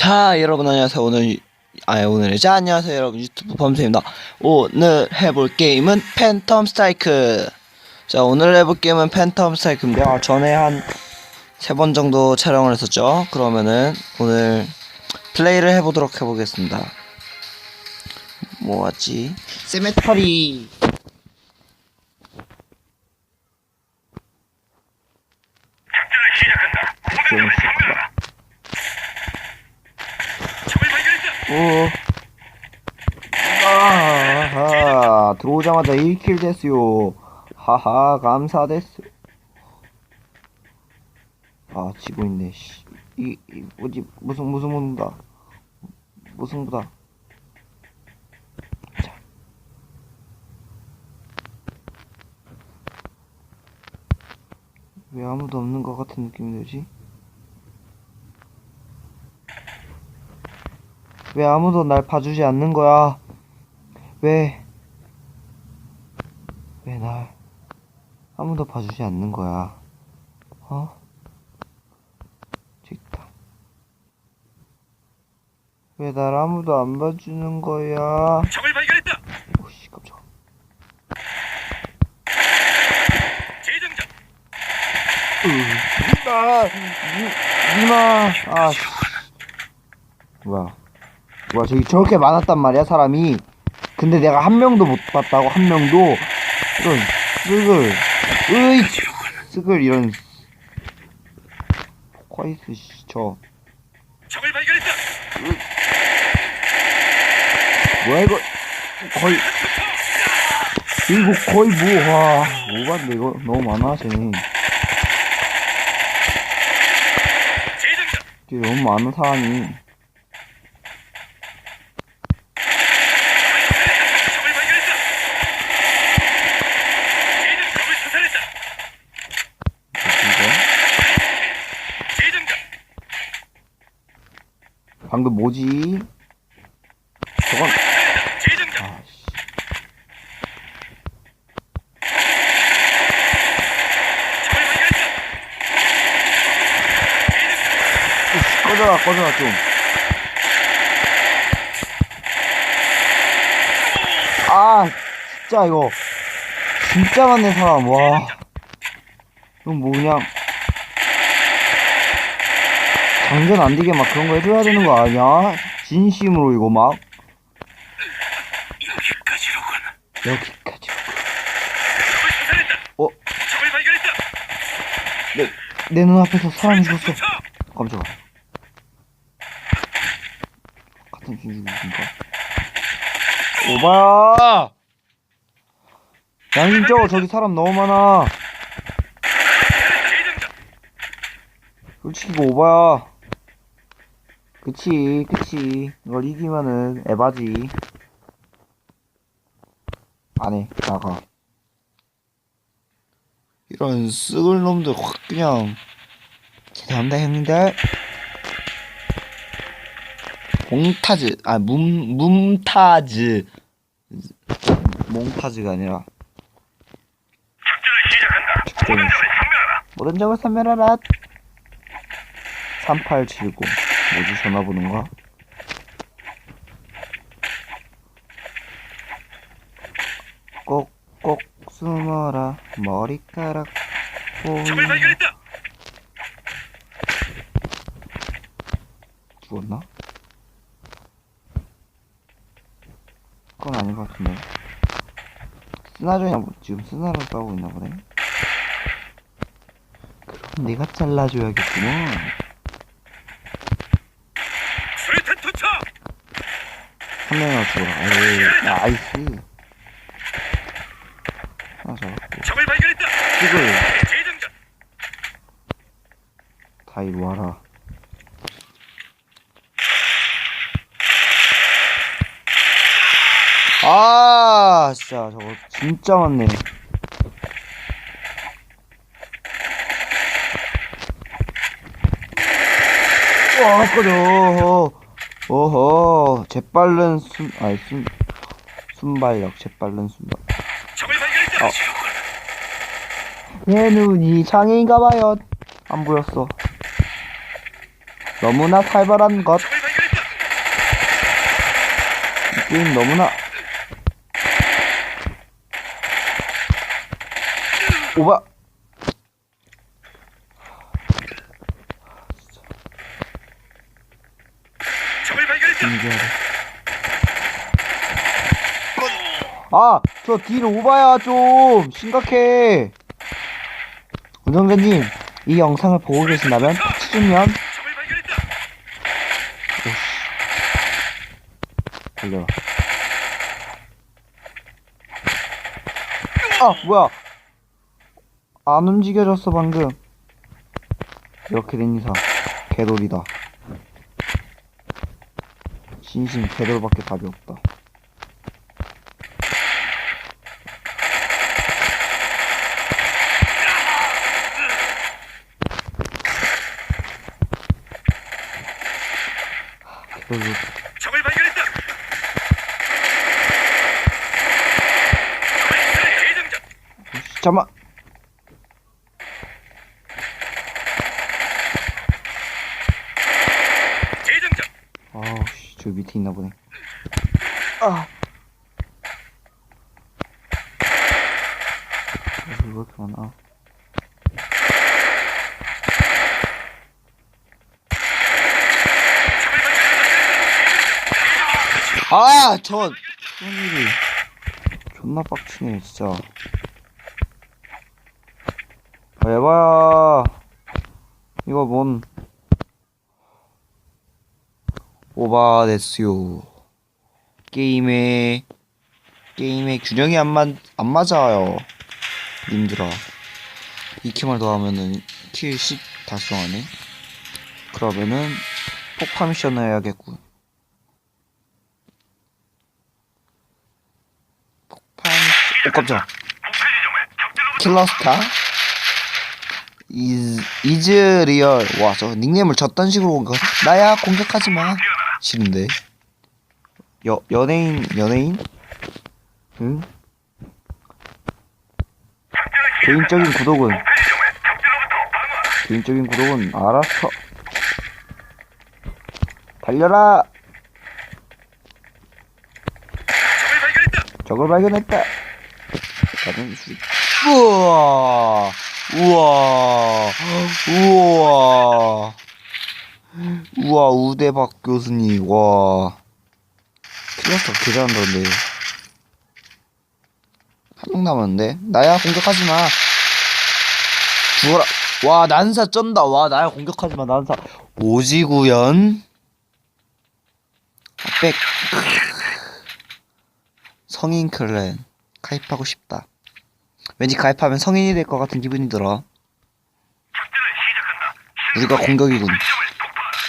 자 여러분 안녕하세요. 오늘 아 오늘 자 안녕하세요 여러분. 유튜브 범수입니다. 오늘 해볼 게임은 팬텀 스트라이크. 자 오늘 해볼 게임은 팬텀 스트라이크인데 아, 전에 한 세 번 정도 촬영을 했었죠. 그러면은 오늘 플레이를 해보도록 해보겠습니다. 뭐하지? 세메터리 작전을 시작한다. 공격을 상명하라. 적을 발견했다. 오 아하 들어오자마자 1킬 됐어요 하하 감사됐어 아 지고 있네 씨. 이, 이 뭐지 무슨 무슨 무다 무슨 자. 왜 아무도 없는 것 같은 느낌이 들지? 왜 아무도 날 봐주지 않는 거야? 왜? 왜 날 아무도 봐주지 않는 거야? 어? 있다. 왜날 아무도 안 봐주는 거야? 적을 발견했다. 오씨 깜짝. 재정전. 아, 니, 니마. 아, 씨. 뭐야? 뭐야 저기 저렇게 많았단 말이야 사람이. 근데 내가 한 명도 못 봤다고 한 명도 이런 쓰글, 으이, 쓰글 이런 포카이스 씨, 저. 적을 발견했다. 뭐야 이거? 거의 이거 거의 뭐와 오반데 이거? 너무 많아 쟤는 너무 많은 사람이 적을 발견했다. 재정 적을 사살했다. 이거 재정전. 방금 뭐지 저건. 아씨. 꺼져라 꺼져라 좀 아, 진짜 이거 진짜 많네 사람 와. 이건 뭐 그냥 장전 안 되게 막 그런 거 해줘야 되는 거 아니야? 진심으로 이거 막 여기까지로군. 여기까지. 적을. 어, 적을 발견했다. 내 내 눈앞에서 사람이 적 죽었어. 깜짝아. 같은 중국인가? 오바야! 양심적으로 저기 사람 너무 많아. 솔직히 이거 오바야. 그치, 그치. 이걸 이기면은 에바지. 안 해, 나가. 이런 쓱을 놈들 확 그냥. 죄송합니다, 형님들. 몽타즈, 아, 문, 문타즈. 몽타즈가 아니라. 작전을 시작한다. 모든 적을 상명하라. 모든 점을 선멸하라. 3879. 뭐지, 전화번호가? 꼭꼭 숨어라. 머리카락 보이. 발견했다. 죽었나? 그건 아닌 것 같은데. 스나저냐, 뭐, 지금 스나를 싸우고 있나 보네. 그럼 내가 잘라줘야겠구먼. 수류탄 투척. 한 명이나 죽어라. 에이, 나이스. 하나 잡았고. 적을 발견했다. 재정전. 다 이리 와라. 아, 진짜, 저거, 진짜 많네. 와, 꺼져. 오호 재빨른 순 아니 순 순발력 재빨른 순발. 어. 내 눈이 장애인가봐요. 안 보였어. 너무나 살벌한 것 이 게임 너무나. 오바. 아, 저 딜 오바야 좀 심각해. 운영자님, 이 영상을 보고 계신다면 적을 발견했다. 걸려. 아, 뭐야? 안 움직여졌어 방금. 이렇게 된 이상 개돌이다. 진심 개돌밖에 답이 없다. 개돌 적을 발견했다. 대장전. 잠만. 대장전. 아우 씨, 저 밑에 있나 보네. 아. 왜 이렇게 많아? 아, 전 손일이 존나 빡치네, 진짜. 아, 에바야. 이거 뭔 오바 됐어요. 게임에 게임에 균형이 안, 맞, 안 맞아요. 님들아. 이 킬만 더 하면은 킬 10 달성하네. 그러면은 폭파 미션을 해야겠군. 폭파 미션. 오 깜짝. 킬러스타. 이즈 리얼. 와, 저 닉네임을 저딴 식으로 온 거. 나야 공격하지 마. 싫은데. 여 연예인 연예인? 응? 개인적인 구독은 개인적인 구독은 알았어. 달려라. 적을 발견했다. 적을 발견했다. 나는 수... 우와, 우와, 우와, 우와 우대박 교수님 와. 클래스 개 잘한다는데. 한 명 남았는데 나야 공격하지 마. 죽어라. 와 난사 쩐다. 와 나야 공격하지 마 난사. 오지구연. 아, 백. 성인 클랜 가입하고 싶다. 왠지 가입하면 성인이 될 것 같은 기분이 들어. 우리가 공격이군.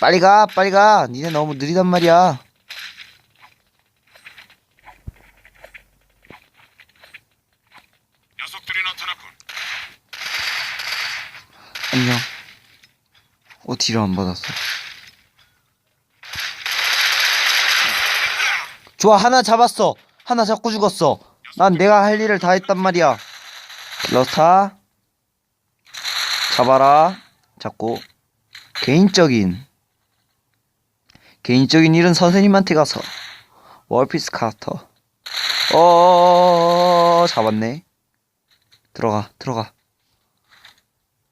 빨리 가, 빨리 가. 니네 너무 느리단 말이야. 녀석들이 나타났군. 안녕. 어, 딜을 안 받았어. 좋아, 하나 잡았어. 하나 잡고 죽었어. 난 내가 할 일을 다 했단 말이야. 러타. 잡아라. 잡고. 개인적인. 개인적인 일은 선생님한테 가서. 월피스 카터. 어, 잡았네. 들어가, 들어가.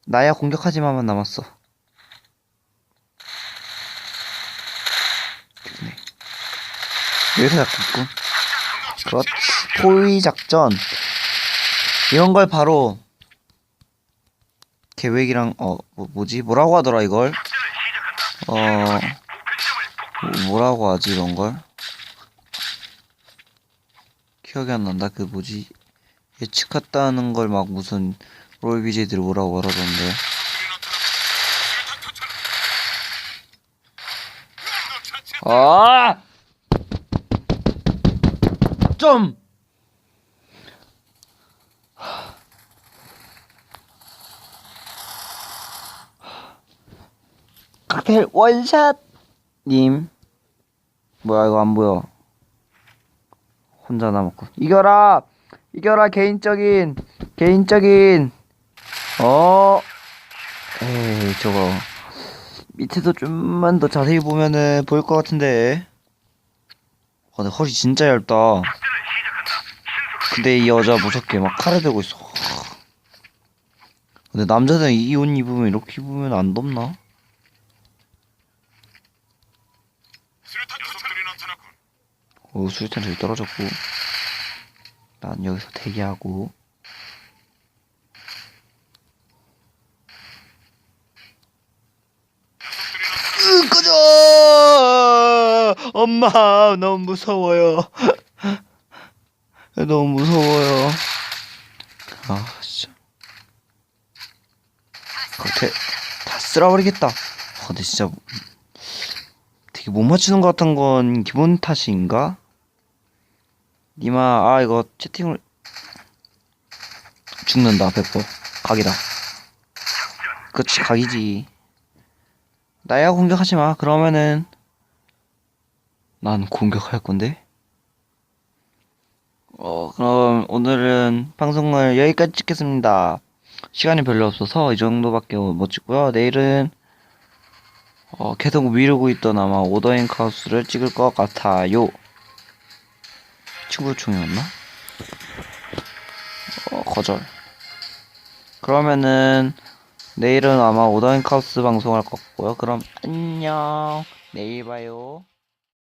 나야 공격하지 마만 남았어. 네. 여기서 잡고 있고. 그렇지. 포위 작전. 이런 걸 바로 계획이랑 어 뭐, 뭐지? 뭐라고 하더라 이걸? 어 뭐- 뭐라고 하지 이런 걸? 기억이 안 난다. 그 뭐지? 예측했다는 걸 막 무슨 롤 BJ들이 뭐라고 하라던데. 아! 좀! 칵테일 원샷! 님. 뭐야, 이거 안 보여. 혼자 남았고. 이겨라! 이겨라, 개인적인! 개인적인! 어? 에이, 저거. 밑에도 좀만 더 자세히 보면은 보일 것 같은데. 근데 허리 진짜 얇다. 근데 이 여자 무섭게 막 칼을 들고 있어. 근데 남자들은 이 옷 입으면 이렇게 입으면 안 덥나? 수류탄 녀석들이 나타났군. 오, 수류탄 저기 떨어졌고. 난 여기서 대기하고. 으, 꺼져! 엄마, 너무 무서워요. 너무 무서워요. 아, 진짜. 겉에 다 쓸어버리겠다. 아, 근데 진짜 되게 못 맞추는 것 같은 건 기본 탓인가? 니마, 아, 이거 채팅을 죽는다, 100%. 각이다. 그치, 각이지. 나야 공격하지 마. 그러면은 난 공격할 건데. 어, 그럼 오늘은 방송을 여기까지 찍겠습니다. 시간이 별로 없어서 이 정도밖에 못 찍고요. 내일은 어, 계속 미루고 있던 아마 오더앤 카우스를 찍을 것 같아요. 친구 중이었나? 어, 거절. 그러면은 내일은 아마 오더앤 카우스 방송할 것 같고요. 그럼 안녕. 내일 봐요.